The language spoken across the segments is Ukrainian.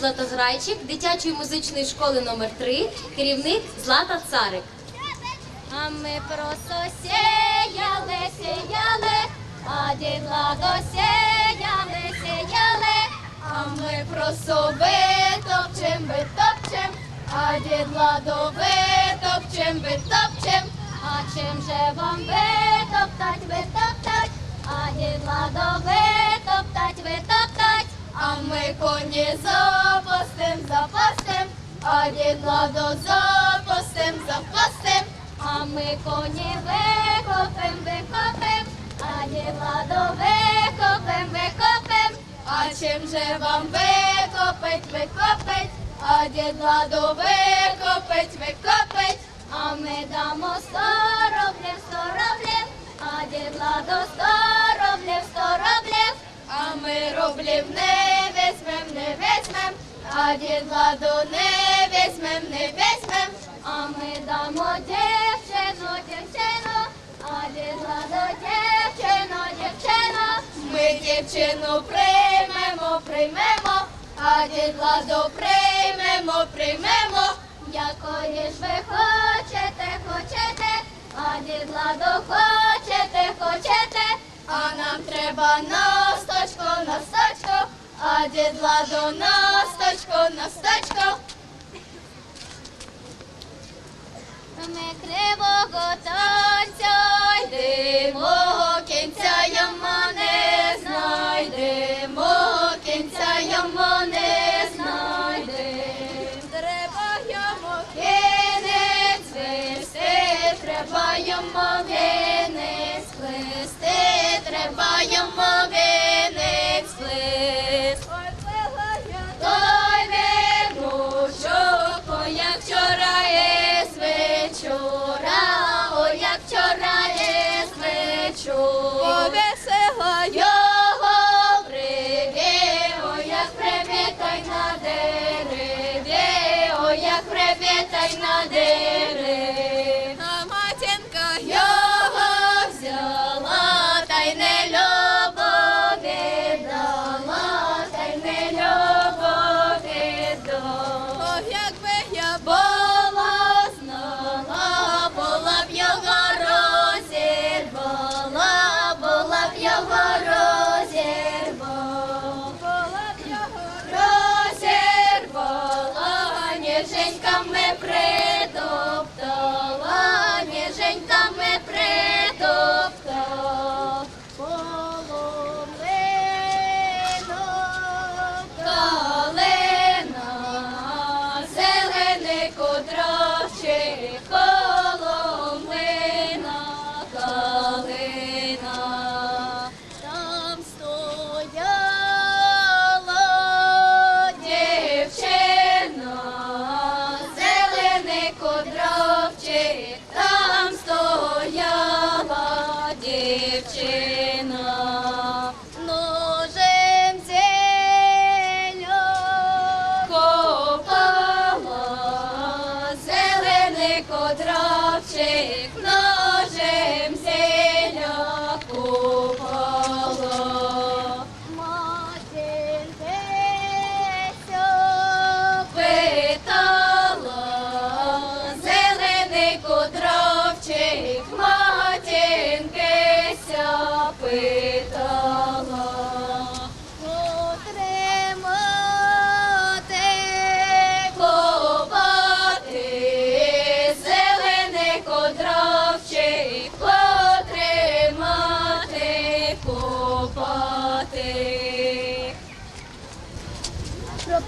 Фольклорний дитячої музичної школи номер 3 керівник Злата Царик. А ми просто сіяли, сіяли, а дідла досіяли, сіяли, а ми просто витопчем, витопчем, а дідла до витопчем, витопчем, а чим же вам витоптать, витоптать, а дідла до витоптать, витоптать, а ми коні запастем, а дідла до запастем, запастем. А ми коні викопем, викопем, а діла до викопем, викопем. А чим же вам викопить, викопить, а дідла до викопить, викопить. А ми дамо сто рублів, а дідла до сто рублів. А ми рублів не візьмем, не візьмем, а дідла до не візьмем, не візьмем. А ми дамо дівчину, дівчину, а дідла до дівчину, дівчину. Ми дівчину приймемо, приймемо, а дідла до приймемо, приймемо. Якої ж ви хочете, хочете, а дідла до хочете, хочете, а нам треба насточко, насточко, а дідла до насточко, насточко. Ми кривого танця йдемо,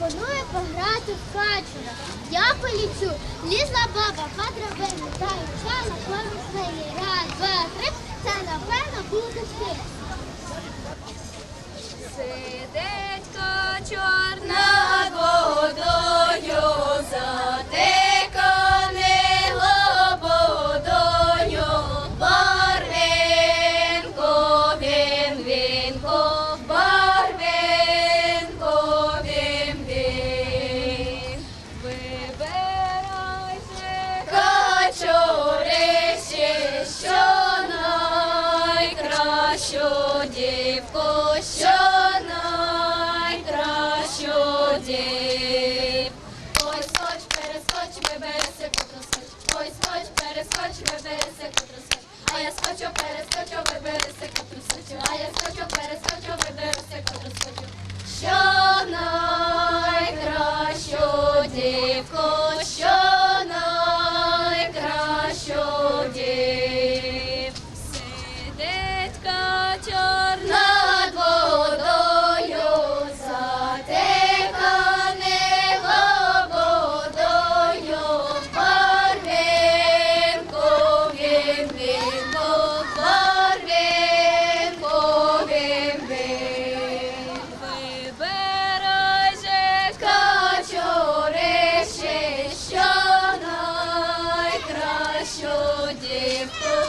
Пропоную пограти в качура. Я полічу. Лізла баба по драбині та йшла по рослині. Раз, два, три. Це напевно буде ти. Сидить качур над If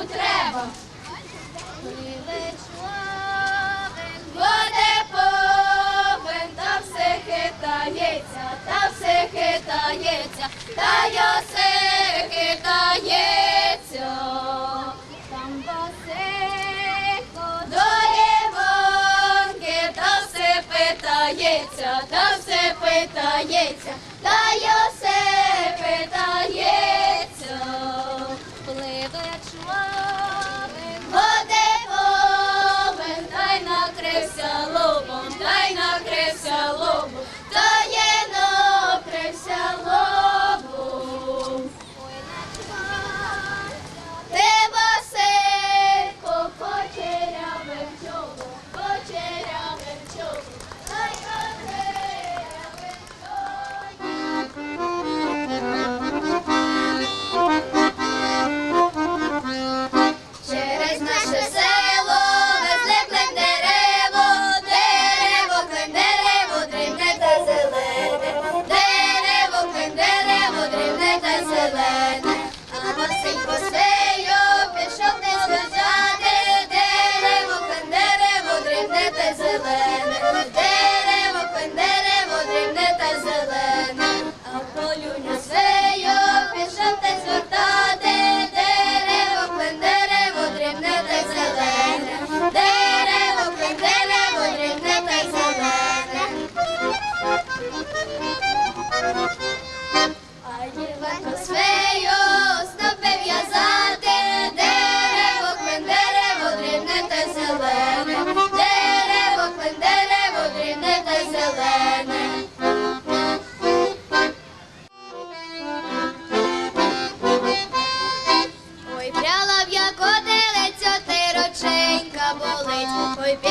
йому треба. Буде повен, та все хитається, та все хитається, та я все хитається. Там басико до Іванки, та все питається, та все питається, та я все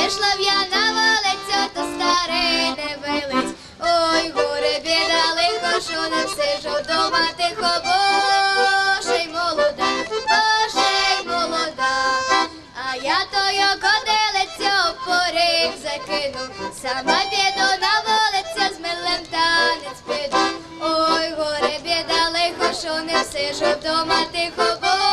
болить. Ой, пішла б я на волецьо, то старий не велить. Ой, горе біда, лихо, що не всижу вдома тихо, боже молода, боже й молода. А я тою коделецьо поріг закину, сама біду на волиця з милим танець піду. Ой, горе біда, лихо, що не всижу вдома тихо, боже